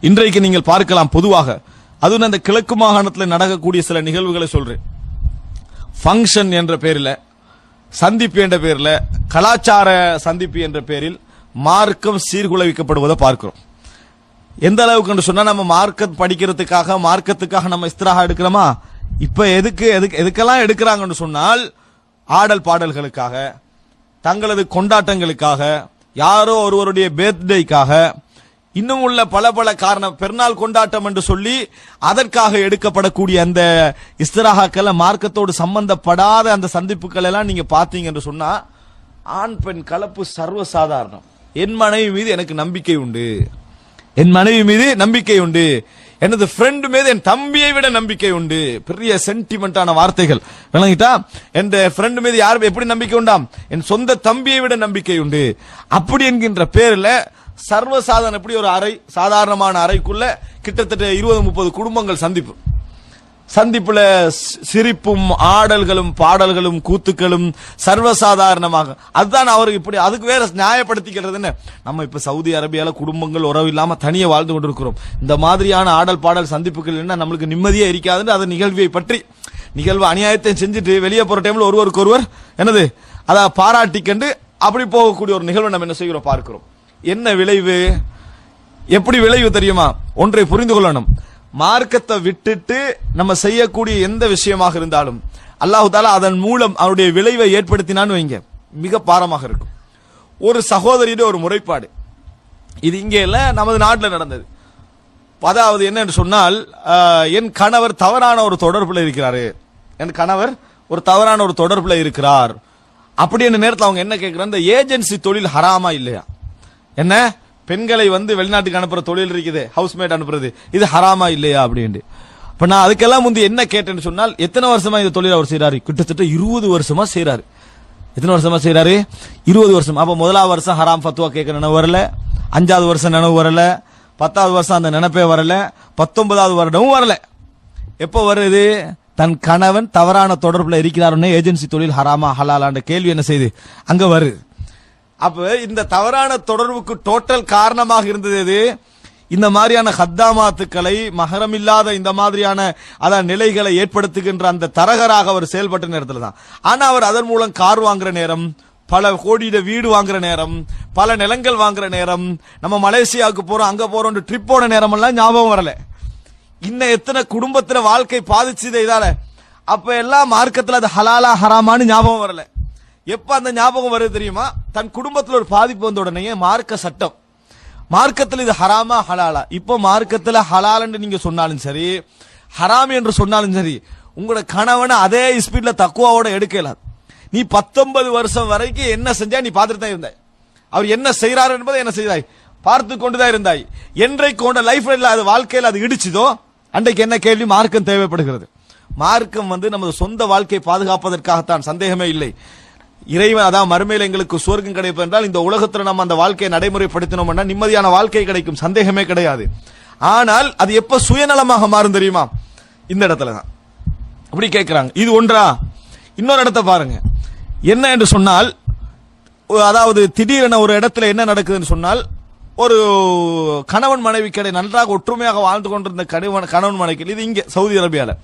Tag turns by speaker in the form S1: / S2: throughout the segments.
S1: இன்றைக்கு நீங்கள் பார்க்கலாம் பொதுவாக. அதுவும் அந்த கிழக்கு மாகாணத்தில் நடக்கக்கூடிய சில நிகழ்வுகளை சொல்றேன். ஃபங்க்ஷன் என்ற பேரில் சந்திப்பு என்ற பேரில் கலாச்சார சந்திப்பு என்ற பேரில் மார்க்கம் சீர்குலைக்கப்படுவதை பார்க்கிறோம். எந்த அளவுக்கு சொன்னா நம்ம மார்க்கத் படிக்கிறதுக்காக மார்க்கத்துக்காக நம்ம இஸ்திராக எடுக்கிறோமா? இப்ப எதுக்கு எதுக்கு எதுக்கெல்லாம் எடுக்கிறாங்கன்னு சொன்னால் ஆடல் பாடல்களுக்காக தங்களது கொண்டாட்டங்களுக்காக யாரோ ஒருவருடைய பேர்த்டேக்காக இன்னும் உள்ள பல பல காரணம் பெருநாள் கொண்டாட்டம் என்று சொல்லி அதற்காக எடுக்கப்படக்கூடிய அந்த இஸ்திராகாக்கள் மார்க்கத்தோடு சம்பந்தப்படாத அந்த சந்திப்புகள் எல்லாம் நீங்க பாத்தீங்க என்று சொன்னா ஆண் பெண் கலப்பு சர்வசாதாரணம். என் மனைவி மீது எனக்கு நம்பிக்கை உண்டு. என் மனைவி மீது நம்பிக்கை உண்டு. எனது ஃப்ரெண்டு மீது என் தம்பியை விட நம்பிக்கை உண்டு. பெரிய சென்டிமெண்டான வார்த்தைகள். விளங்கிட்டா? என் ஃப்ரெண்டு மீது யார் எப்படி நம்பிக்கை உண்டாம்? என் சொந்த தம்பியை விட நம்பிக்கை உண்டு. அப்படி என்கின்ற பேரில் சர்வசாதாரண எப்படி ஒரு அறை சாதாரணமான அறைக்குள்ள கிட்டத்தட்ட இருபது முப்பது குடும்பங்கள் சந்திப்பு. சந்திப்புல சிரிப்பும் ஆடல்களும் பாடல்களும் கூத்துக்களும் சர்வசாதாரணமாக. அதுதான் அவர் இப்படி அதுக்கு வேற நியாயப்படுத்திக்கிறது என்ன? நம்ம இப்ப சவுதி அரேபியால குடும்பங்கள் உறவு இல்லாம தனியே வாழ்ந்து கொண்டிருக்கிறோம். இந்த மாதிரியான ஆடல் பாடல் சந்திப்புகள் என்ன? நம்மளுக்கு நிம்மதியே இருக்காதுன்னு அந்த நிகழ்வை பற்றி. நிகழ்வு அநியாயத்தை செஞ்சுட்டு வெளியே போற டைம்ல ஒருவருக்கு ஒருவர் என்னது? அதை பாராட்டிக்கண்டு அப்படி போகக்கூடிய ஒரு நிகழ்வை நம்ம என்ன செய்கிறோம்? பார்க்கிறோம். என்ன விளைவு? எப்படி விளைவு தெரியுமா? ஒன்றை புரிந்து கொள்ளணும். மார்க்கத்தை விட்டுட்டு நம்ம செய்யக்கூடிய எந்த விஷயமாக இருந்தாலும் அல்லாஹு தாலா அதன் மூலம் அவருடைய விளைவை ஏற்படுத்தினான்னு வைங்க. மிக பாரமாக இருக்கும். ஒரு சகோதரியுடைய ஒரு முறைப்பாடு. இது இங்கே இல்லை நமது நாட்டில் நடந்தது. அதாவது என்னன்னு சொன்னால் என் கணவர் தவறான ஒரு தொடர்பில் இருக்கிறாரு. என் கணவர் ஒரு தவறான ஒரு தொடர்பில் இருக்கிறார். அப்படின்னு நேரத்தில் அவங்க என்ன கேட்குறாங்க? இந்த ஏஜென்சி தொழில் ஹராமா இல்லையா? என்ன? பெண்களை வந்து வெளிநாட்டுக்கு அனுப்புற தொழில் இருக்குது ஹவுஸ்மேட் அனுப்புறது. இது ஹராமா இல்லையா அப்படின்ட்டு. இப்ப நான் அதுக்கெல்லாம் வந்து என்ன கேட்டேன்னு சொன்னால் எத்தனை வருஷமா இந்த தொழில் அவர் செய்யறாரு கிட்டத்தட்ட இருபது வருஷமா செய்யறாரு எத்தனை வருஷமா செய்யறாரு இருபது வருஷம். அப்ப முதலாவது வருஷம் ஹராம் ஃபத்துவா கேட்க நினைவு வரல. அஞ்சாவது வருஷம் நினைவு வரல. பத்தாவது வருஷம் அந்த நினைப்பே வரல. பத்தொன்பதாவது வருடமும் வரல. எப்போ வருது? தன் கணவன் தவறான தொடர்புல இருக்கிறாருன்னு ஏஜென்சி தொழில் ஹராமா ஹலாலான்ற கேள்வி என்ன செய்யுது அங்க வருது. அப்ப இந்த தவறான தொடர்புக்கு டோட்டல் காரணமாக இருந்தது எது? இந்த மாதிரியான ஹத்தாமாத்துக்களை மகரம் இல்லாத இந்த மாதிரியான அதான் நிலைகளை ஏற்படுத்துகின்ற அந்த தரகராக அவர் செயல்பட்ட நேரத்தில் தான். ஆனா அவர் அதன் மூலம் கார் வாங்குற நேரம் பல கோடியில வீடு வாங்குற நேரம் பல நிலங்கள் வாங்குற நேரம் நம்ம மலேசியாவுக்கு போறோம் அங்க போறோம் ட்ரிப் போன நேரம் எல்லாம் ஞாபகம் வரல. இன்னும் எத்தனை குடும்பத்துல வாழ்க்கை பாதிச்சுது இதால. அப்ப எல்லாம் மார்க்கத்துல அது ஹலாலா ஹராமான்னு ஞாபகம் வரல. எப்ப அந்த ஞாபகம் வருது தெரியுமா? தன் குடும்பத்தில் ஒரு பாதிப்பு வந்த உடனே மார்க்க சட்டம். மார்க்கத்தில் இது ஹராமா ஹலாலா. இப்போ மார்க்கத்தில் ஹலாலன்னு நீங்க சொன்னாலும் சரி ஹராம் என்று சொன்னாலும் சரி உங்களோட கணவனை அதே ஸ்பீட்ல தக்குவாவோட எடுக்கலாம் நீ பத்தொன்பது வருஷம் வரைக்கும் என்ன செஞ்சா நீ பார்த்துட்டு தான் இருந்தாய். அவர் என்ன செய்யறாரு என்பதை என்ன செய்தாய்? பார்த்து கொண்டுதான் இருந்தாய். என்றைக்கு கொண்ட லைஃப்ல அது வாழ்க்கையில் அது இடிச்சுதோ அன்றைக்கு என்ன கேள்வி? மார்க்கம் தேவைப்படுகிறது. மார்க்கம் வந்து நமது சொந்த வாழ்க்கையை பாதுகாப்பதற்காகத்தான் சந்தேகமே இல்லை. இறைவன் அதான் மறுமையில் எங்களுக்கு சுவர்க்கம் கிடைப்பது என்றால் இந்த உலகத்தில் நம்ம அந்த வாழ்க்கையை நடைமுறைப்படுத்தினோம்னா நிம்மதியான வாழ்க்கை கிடைக்கும். சந்தேகமே கிடையாது. ஆனால் அது எப்ப சுயநலமாக மாறும் தெரியுமா? இந்த இடத்துல தான். அப்படி கேட்கிறாங்க இது ஒன்றா? இன்னொரு இடத்த பாருங்க. என்ன என்று சொன்னால் அதாவது திடீரென ஒரு இடத்துல என்ன நடக்குதுன்னு சொன்னால் ஒரு கணவன் மனைவி கடை நன்றாக ஒற்றுமையாக வாழ்ந்து கொண்டிருந்த கணவன் கணவன் மனைவி இது இங்கே சவுதி அரேபியாவில்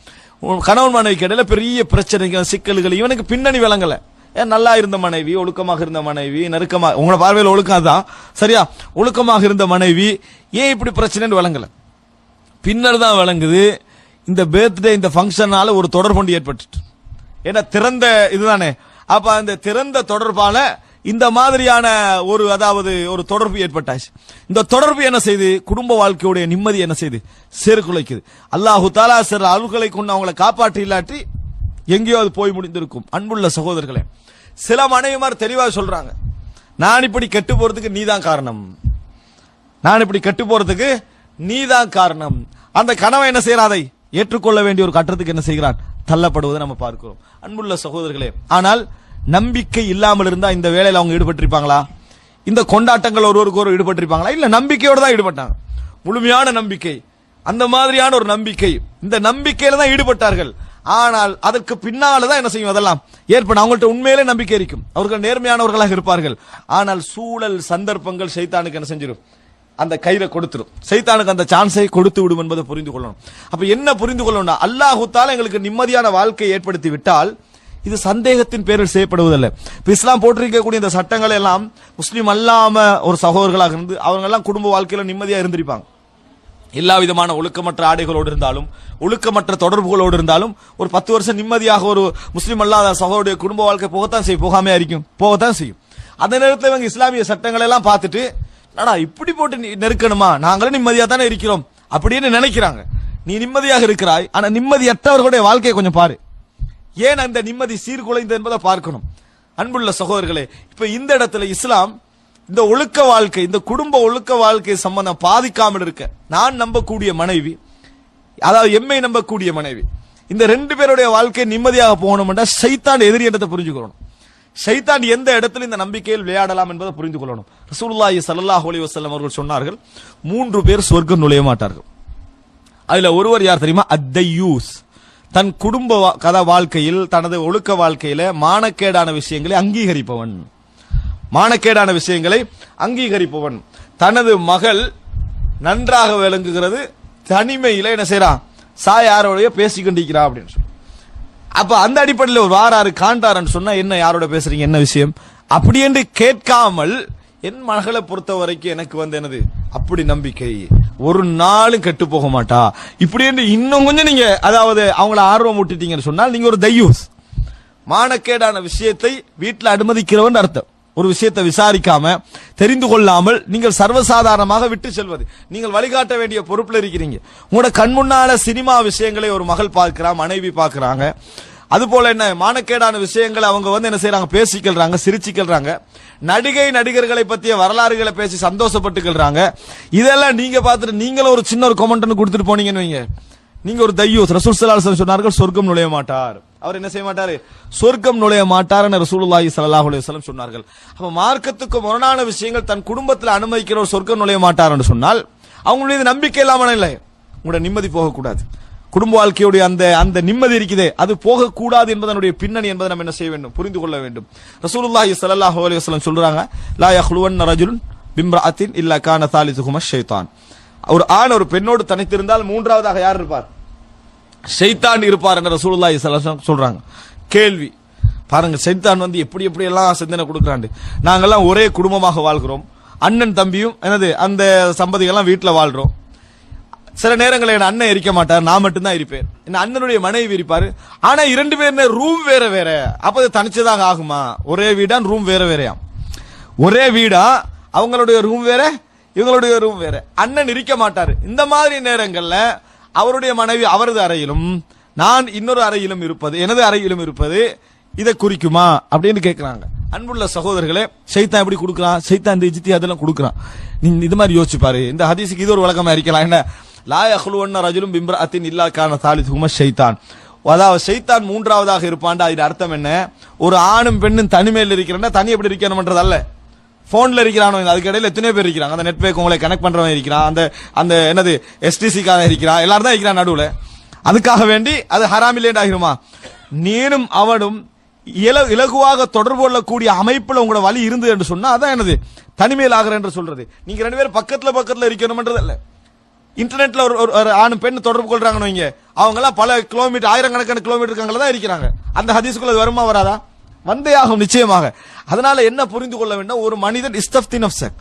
S1: கணவன் மனைவி கடையில் பெரிய பிரச்சனைகள் சிக்கல்கள் இவனுக்கு பின்னணி விளங்கலை நல்லா இருந்த மனைவி ஒழுக்கமாக இருந்த மனைவி நெருக்கமாக உங்களோட பார்வையில் ஒழுக்கம் தான் சரியா? ஒழுக்கமாக இருந்த மனைவி ஏன் இப்படி பிரச்சனைன்னு விளங்கலை? பின்னர் தான் விளங்குது இந்த பேர்த்டே இந்த ஃபங்க்ஷனால ஒரு தொடர்பொண்டு ஏற்பட்டுட்டு. ஏன்னா திறந்த இதுதானே. அப்ப அந்த திறந்த தொடர்பால இந்த மாதிரியான ஒரு அதாவது ஒரு தொடர்பு ஏற்பட்டாச்சு. இந்த தொடர்பு என்ன செய்து? குடும்ப வாழ்க்கையுடைய நிம்மதி என்ன செய்து? சீர்குலைக்குது அல்லாஹு தாலா சில அருள்களை கொண்டு அவங்களை காப்பாற்றி இல்லாட்டி எங்கேயோ அது போய் முடிந்திருக்கும். அன்புள்ள சகோதரர்களே சில மனைவிமார் தெளிவா சொல்றாங்க. நான் இப்படி கெட்டு போறதுக்கு நீதான் காரணம். நான் இப்படி கெட்டு போறதுக்கு நீதான் காரணம். அந்த கனவை என்ன செய்யறாதை? ஏற்றுக்கொள்ள வேண்டிய ஒரு கட்டத்துக்கு என்ன செய்கிறான்? தள்ளப்படுவதை நம்ம பார்க்கிறோம். அன்புள்ள சகோதரர்களே ஆனால் நம்பிக்கை இல்லாமல் இருந்தா இந்த வேலையில் அவங்க ஈடுபட்டிருப்பாங்களா? இந்த கொண்டாட்டங்கள் ஒருவருக்கு ஒரு ஈடுபட்டிருப்பாங்களா? இல்ல நம்பிக்கையோடு தான் ஈடுபட்டாங்க. முழுமையான நம்பிக்கை. அந்த மாதிரியான ஒரு நம்பிக்கை. இந்த நம்பிக்கையில தான் ஈடுபட்டார்கள். ஆனால் அதற்கு பின்னால தான் என்ன செய்யும் அதெல்லாம்? ஏற்படும். அவங்கள்ட்ட உண்மையிலே நம்பிக்கை இருக்கும். அவர்கள் நேர்மையானவர்களாக இருப்பார்கள். ஆனால் சூழல் சந்தர்ப்பங்கள் சைத்தானுக்கு என்ன செஞ்சிடும் அந்த கையில கொடுத்துரும். சைத்தானுக்கு அந்த சான்ஸை கொடுத்து விடும் என்பதை புரிந்து கொள்ளணும். அப்ப என்ன புரிந்து கொள்ளணும் அல்லாஹுத்தால எங்களுக்கு நிம்மதியான வாழ்க்கையை ஏற்படுத்தி விட்டால் இது சந்தேகத்தின் பேரில் செய்யப்படுவதில்லை. இப்போ இஸ்லாம் போட்டிருக்கக்கூடிய இந்த சட்டங்கள் எல்லாம் முஸ்லீம் அல்லாம ஒரு சகோதரர்களாக இருந்து அவங்க எல்லாம் குடும்ப வாழ்க்கையில நிம்மதியா இருந்திருப்பாங்க. எல்லா விதமான ஒழுக்கமற்ற ஆடைகளோடு இருந்தாலும் ஒழுக்கமற்ற தொடர்புகளோடு இருந்தாலும் ஒரு பத்து வருஷம் நிம்மதியாக ஒரு முஸ்லீம் அல்லாத சகோடைய குடும்ப வாழ்க்கை போகத்தான் செய்யும். போகாமே இருக்கும் போகத்தான் செய்யும். அந்த நேரத்தில் இவங்க இஸ்லாமிய சட்டங்களை எல்லாம் பார்த்துட்டு நடா இப்படி போட்டு நெருக்கணுமா? நாங்களும் நிம்மதியாக தானே இருக்கிறோம். அப்படின்னு நினைக்கிறாங்க. நீ நிம்மதியாக இருக்கிறாய். ஆனா நிம்மதியற்றவர்களுடைய வாழ்க்கையை கொஞ்சம் பாரு. ஏன் அந்த நிம்மதி சீர்குலைந்தது என்பதை பார்க்கணும். அன்புள்ள சகோதரர்களே இப்ப இந்த இடத்துல இஸ்லாம் இந்த ஒழுக்க வாழ்க்கை இந்த குடும்ப ஒழுக்க வாழ்க்கை சம்பந்தம் பாதிக்காமல் இருக்க நான் நம்பக்கூடிய மனைவி அதாவது எம்மை நம்பக்கூடிய மனைவி இந்த ரெண்டு பேருடைய வாழ்க்கை நிம்மதியாக போகணும்னா சைத்தான் எதிரி என்றதை புரிஞ்சுக்கணும் சைத்தான் எந்த இடத்துல இந்த நம்பிக்கையில் விளையாடலாம் என்பதை புரிந்து கொள்ளணும். ரசூல்லாஹி சல்லாஹ் அலி வசல்லம் அவர்கள் சொன்னார்கள் மூன்று பேர் சொர்க்கம் நுழைய மாட்டார்கள். அதுல ஒருவர் யார் தெரியுமா? அத்தையூஸ். தன் குடும்ப வா- கத வாழ்க்கையில் தனது ஒழுக்க வாழ்க்கையில மானக்கேடான விஷயங்களை அங்கீகரிப்பவன். மானக்கேடான விஷயங்களை அங்கீகரிப்பவன். தனது மகள் நன்றாக விளங்குகிறது தனிமையில் என்ன செய்கிறான் சாய் யாரோடைய பேசிக்கொண்டிருக்கிறா அப்படின்னு சொல்லி. அப்ப அந்த அடிப்படையில் ஒரு வாராரு காண்டாரன்னு சொன்னா என்ன யாரோட பேசுறீங்க? என்ன விஷயம்? அப்படி என்று கேட்காமல் என் மகளை பொறுத்த வரைக்கும் எனக்கு வந்து என்னது? அப்படி நம்பிக்கை. ஒரு நாளும் கெட்டு போக மாட்டா. இப்படி என்று இன்னும் கொஞ்சம் நீங்க அதாவது அவங்கள ஆர்வம் விட்டுட்டீங்கன்னு சொன்னால் நீங்க ஒரு தையூஸ். மானக்கேடான விஷயத்தை வீட்டில் அனுமதிக்கிறவன் அர்த்தம். ஒரு விஷயத்தை விசாரிக்காம தெரிந்து கொள்ளாமல் நீங்கள் சர்வசாதாரணமாக விட்டு செல்வது. நீங்கள் வழிகாட்ட வேண்டிய பொறுப்பில் இருக்கிறீங்க. உங்களோட கண் முன்னால சினிமா விஷயங்களை ஒரு மகள் பார்க்கிறா மனைவி பார்க்கிறாங்க. அது போல என்ன மானக்கேடான விஷயங்களை அவங்க வந்து என்ன செய்யறாங்க பேசிக்கிறாங்க சிரிச்சுக்கிறாங்க நடிகை நடிகர்களை பற்றிய வரலாறுகளை பேசி சந்தோஷப்பட்டுக்கிறாங்க இதெல்லாம் நீங்க பார்த்துட்டு நீங்களும் ஒரு சின்ன ஒரு கொமெண்ட் கொடுத்துட்டு போனீங்கன்னு வைங்க. நீங்க ஒரு தையூஸ் ரசூல் ஸல்லல்லாஹு சொன்னார்கள் சொர்க்கம் நுழைய மாட்டார். அவர் என்ன செய்ய மாட்டாரு? சொர்க்கம் நுழைய மாட்டார்னு ரசூலுல்லாஹி ஸல்லல்லாஹு அலைஹி சொன்னார்கள். அப்ப மார்க்கத்துக்கு முரணான விஷயங்கள் தன் குடும்பத்தில் அனுமதிக்கிற ஒரு சொர்க்கம் நுழைய மாட்டார் என்று சொன்னால் அவங்களுடைய நம்பிக்கை இல்லாமல் இல்லை. உங்களோட நிம்மதி போகக்கூடாது. குடும்ப வாழ்க்கையுடைய அந்த அந்த நிம்மதி இருக்குதே அது போகக்கூடாது என்பதனுடைய பின்னணி என்பதை நம்ம என்ன செய்ய வேண்டும்? புரிந்து கொள்ள வேண்டும். ரசூலுல்லாஹி சல்லாஹ் அலைஹி வஸல்லம் சொல்றாங்க லா யஹ்லுவன் ரஜுலுன் பிம்ராத்தின் இல்லா கான தாலிசுகும ஷைத்தான். ஒரு ஆண் ஒரு பெண்ணோடு தனித்திருந்தால் மூன்றாவதாக யார் இருப்பார்? ஷைத்தான் இருப்பார் என்ற சூழலாய் ஸல்லல்லாஹு சொல்றாங்க. கேள்வி. பாருங்க சைத்தான் வந்து எப்படி எப்படி எல்லாம் சிந்தனை கொடுக்குறாண்டு. நாங்கெல்லாம் ஒரே குடும்பமாக வாழ்கிறோம். அண்ணன் தம்பியும் எனது அந்த சம்பதிகள்லாம் வீட்டில் வாழ்கிறோம் சில நேரங்களில் என் அண்ணன் இருக்க மாட்டார் நான் மட்டும்தான் இருப்பேன் என் அண்ணனுடைய மனைவி இருப்பார். ஆனால் இரண்டு பேர் ரூம் வேற வேற. அப்போ தனிச்சதாக ஆகுமா? ஒரே வீடான் ரூம் வேற வேறையாம். ஒரே வீடா அவங்களுடைய ரூம் வேற இவங்களுடைய ரூம் வேற. அண்ணன் இருக்க மாட்டார். இந்த மாதிரி நேரங்களில் அவருடைய மனைவி அவரது அறையிலும் நான் இன்னொரு அறையிலும் இருப்பது எனது அறையிலும் இருப்பது இதை குறிக்குமா? அப்படின்னு கேட்கிறாங்க அன்புள்ள சகோதரர்களே சைத்தான் எப்படி கொடுக்குறான்? சைத்தான் இந்த இஜித்தி அதெல்லாம் கொடுக்குறான். நீ இது மாதிரி யோசிச்சுப்பாரு இந்த ஹதீஸுக்கு இது ஒரு விளக்கமா இருக்கலாம். என்ன? லாய யஹ்லுவன்ன ரஜுலும் பிம்ரஅத்தின் இல்லா கான தாலிதுஹும சைத்தான் அதாவது சைத்தான் மூன்றாவதாக இருப்பான்டா. இது அர்த்தம் என்ன? ஒரு ஆணும் பெண்ணும் தனிமையில் இருக்கிறேன்னா தனி எப்படி இருக்கணும்ன்றதல்ல ஃபோனில் இருக்கிறானோ அதுக்கு இடையில எத்தனையோ பேர் இருக்கிறாங்க. அந்த நெட்ஒர்க் உங்களை கனெக்ட் பண்ணுறவன் இருக்கிறான். அந்த அந்த என்னது எஸ்டிசிக்காக இருக்கிறான். எல்லாரும் தான் இருக்கிறான் நடுவில். அதுக்காக வேண்டி அது ஹராமிலேட் ஆகிருமா? நீனும் அவனும் இல- இலகுவாக தொடர்பு கொள்ளக்கூடிய அமைப்பில் உங்களோட வழி இருந்தது என்று சொன்னால் அதான் என்னது? தனிமையில் ஆகிறேன் என்று சொல்றது. நீங்கள் ரெண்டு பேரும் பக்கத்தில் பக்கத்தில் இருக்கணும்ன்றது இல்லை. இன்டர்நெட்ல ஒரு ஒரு- ஒரு ஆணும் பெண் தொடர்பு கொள்றாங்கன்னு வைங்க. அவங்கெல்லாம் பல கிலோமீட்டர் ஆயிரக்கணக்கான கிலோமீட்டர் தான் இருக்கிறாங்க. அந்த ஹதீஸ்குள்ள அது வருமா வராதா? வந்தே ஆகும் நிச்சயமாக. அதனால என்ன புரிந்து கொள்ள வேண்டும்? ஒரு மனிதன் இஸ்தப்தி நஃப்சக்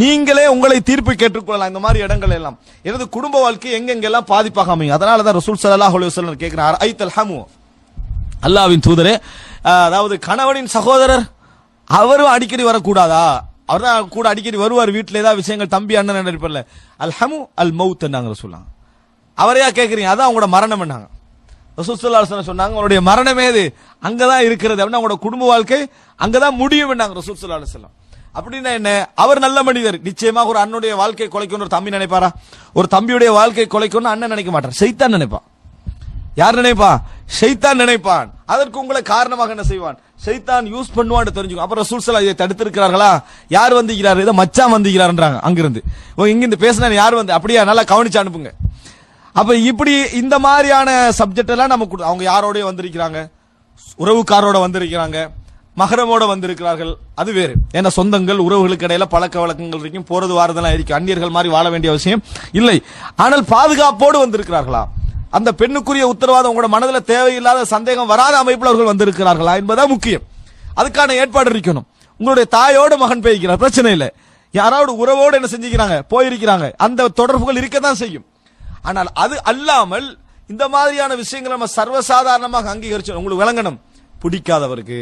S1: நீங்களே உங்களை தீர்ப்பு கேட்டுக்கொள்ளலாம் இந்த மாதிரி இடங்கள் எல்லாம். எனது குடும்ப வாழ்க்கை எங்கெங்கெல்லாம் பாதிப்பாக அமையும்? அதனால தான் ரசூல் ஸல்லல்லாஹு அலைஹி வஸல்லம் கேட்கிறார் ஐத்தல் ஹமு அல்லாவின் தூதரே அதாவது கணவனின் சகோதரர் அவரும் அடிக்கடி வரக்கூடாதா? அவர் தான் கூட அடிக்கடி வருவார் வீட்டில். ஏதாவது விஷயங்கள் தம்பி அண்ணன் இருப்பல அல் ஹமு அல் மவுத் நாங்க சொல்லலாம் அவரையா கேட்குறீங்க? அதான் அவங்களோட மரணம் என்னாங்க? ரசூலுல்லாஹி சொன்னாங்க உங்களுடைய மரணமே இது. அங்கதான் இருக்கிறது அப்படின்னா உங்களோட குடும்ப வாழ்க்கை அங்கதான் முடியும் நாங்க ரசூல் அப்படின்னா என்ன? அவர் நல்ல மனிதர். நிச்சயமாக ஒரு அண்ணனுடைய வாழ்க்கை கொலைக்கணும் ஒரு தம்பி நினைப்பாரா? ஒரு தம்பியுடைய வாழ்க்கை கொலைக்கணும் அண்ணன் நினைக்க மாட்டார். செய்தான் நினைப்பான். யார் நினைப்பான் ஷைத்தான் நினைப்பான். அதற்கு உங்களை காரணமாக என்ன செய்வான்? ஷைத்தான் யூஸ் பண்ணுவான்னு தெரிஞ்சுக்கும். அப்புறம் ரசூல் இதை தடுத்திருக்கிறார்களா? யார் வந்திருக்கிறார்? இதை மச்சான் வந்திருக்கிறார்ன்றாங்க அங்கிருந்து. ஓ இங்கிருந்து பேசினா யார் வந்து? அப்படியா? நல்லா கவனிச்சு அனுப்புங்க. அப்ப இப்படி இந்த மாதிரியான சப்ஜெக்ட் எல்லாம் நம்ம கொடு- அவங்க யாரோடய வந்திருக்கிறாங்க? உறவுக்காரோட வந்திருக்கிறாங்க. மகரமோட வந்திருக்கிறார்கள். அது வேறு. ஏன்னா சொந்தங்கள் உறவுகளுக்கு இடையில பழக்க வழக்கங்கள் இருக்கும் போறது வாரதெல்லாம் இருக்கு. அந்நியர்கள் மாதிரி வாழ வேண்டிய அவசியம் இல்லை. ஆனால் பாதுகாப்போடு வந்திருக்கிறார்களா? அந்த பெண்ணுக்குரிய உத்தரவாதம் உங்களோட மனதில் தேவையில்லாத சந்தேகம் வராத அமைப்பில் அவர்கள் வந்திருக்கிறார்களா என்பதுதான் முக்கியம். அதுக்கான ஏற்பாடு இருக்கணும். உங்களுடைய தாயோடு மகன் போயிருக்கிறார் பிரச்சனை இல்லை. யாராவது உறவோடு என்ன செஞ்சுக்கிறாங்க? போயிருக்கிறாங்க. அந்த தொடர்புகள் இருக்கத்தான் செய்யும். ஆனால் அது அல்லாமல் இந்த மாதிரியான விஷயங்களை நம்ம சர்வசாதாரணமாக அங்கீகரிச்சு உங்களுக்கு விளங்கணும். பிடிக்காதவருக்கு.